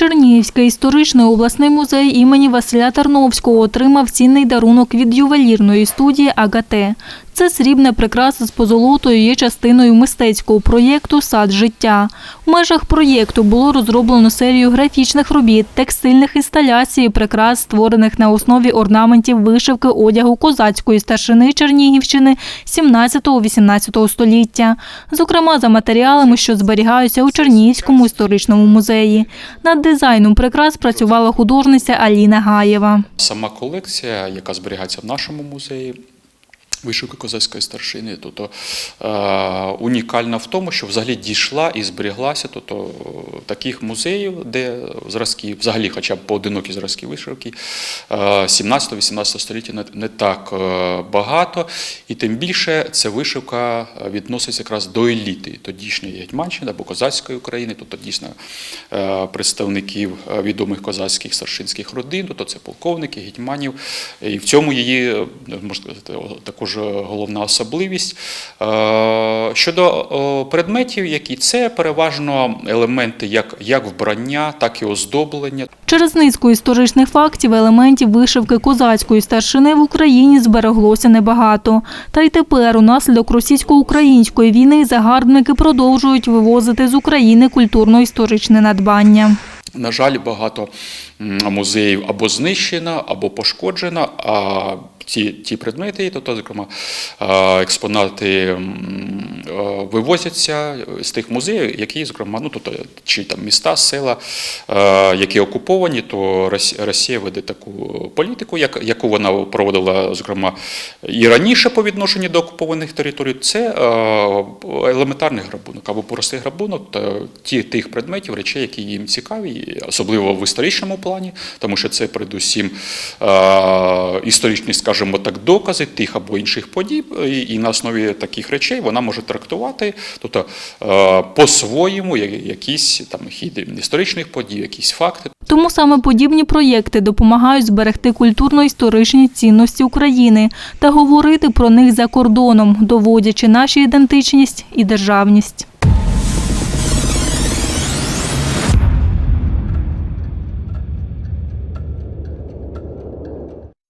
Чернігівський історичний обласний музей імені Василя Тарновського отримав цінний дарунок від ювелірної студії АГАТЕ. Це срібна прикраса з позолотою є частиною мистецького проєкту Сад життя. В межах проєкту було розроблено серію графічних робіт, текстильних інсталяцій, прикрас, створених на основі орнаментів вишивки одягу козацької старшини Чернігівщини 17-18 століття, зокрема за матеріалами, що зберігаються у Чернігівському історичному музеї. Над дизайном прикрас працювала художниця Аліна Гаєва. Сама колекція, яка зберігається в нашому музеї. Вишивки козацької старшини, тобто е, унікальна в тому, що взагалі дійшла і зберіглася тобто, таких музеїв, де зразки, взагалі, хоча б поодинокі зразки вишивки е, 17-18 століття не, так е, багато, і тим більше ця вишивка відноситься якраз до еліти тодішньої Гетьманщини або козацької України, тобто дійсно е, представників е, відомих козацьких старшинських родин, тобто це полковники, гетьманів, і в цьому її е, можна сказати також головна особливість. Е, Щодо предметів, які це переважно елементи як, як вбрання, так і оздоблення. Через низку історичних фактів елементів вишивки козацької старшини в Україні збереглося небагато. Та й тепер, унаслідок російсько-української війни, загарбники продовжують вивозити з України культурно-історичне надбання. На жаль, багато музеїв або знищено, або пошкоджено, а ті, ті предмети, тобто, зокрема, експонати вивозяться з тих музеїв, які, зокрема, ну, тобто, чи там міста, села, е, які окуповані, то Росія веде таку політику, як- яку вона проводила, зокрема, і раніше по відношенню до окупованих територій. Це е, елементарний грабунок або простий грабунок ті, тих предметів, речей, які їм цікаві, особливо в історичному плані, тому що це передусім е, історичні, скажімо так, докази тих або інших подій, і на основі таких речей вона може трактувати, тобто е, по-своєму якісь там хід історичних подій, якісь факти. Тому саме подібні проєкти допомагають зберегти культурно-історичні цінності України та говорити про них за кордоном, доводячи нашу ідентичність і державність.